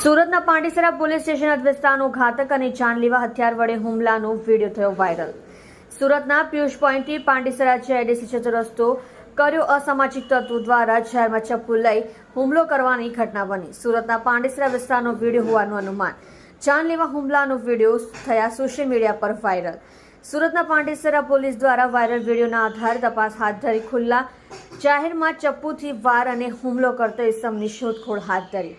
સુરતના Pandesara police station હદ વિસ્તારનો ઘાતક અને જાનલેવા હથિયાર વડે હુમલાનો વીડિયો થયો વાયરલ. સુરતના પિયુષ પોઈન્ટથી પાંડેસરા જતો રસ્તો કર્યો અસામાજિક તત્વો દ્વારા જાહેરમાં ચપ્પુ લઈ હુમલો કરવાની ઘટના બની. સુરતના પાંડેસરા વિસ્તારનો વીડિયો હોવાનું અનુમાન. જાનલેવા હુમલાનો વીડિયો થયા સોશિયલ મીડિયા પર વાયરલ. સુરતના પાંડેસરા પોલીસ દ્વારા વાયરલ વિડીયોના આધારે તપાસ હાથ ધરી ખુલ્લા જાહેરમાં ચપ્પુથી વાર અને હુમલો કરતો ઇસમની શોધખોળ હાથ ધરી.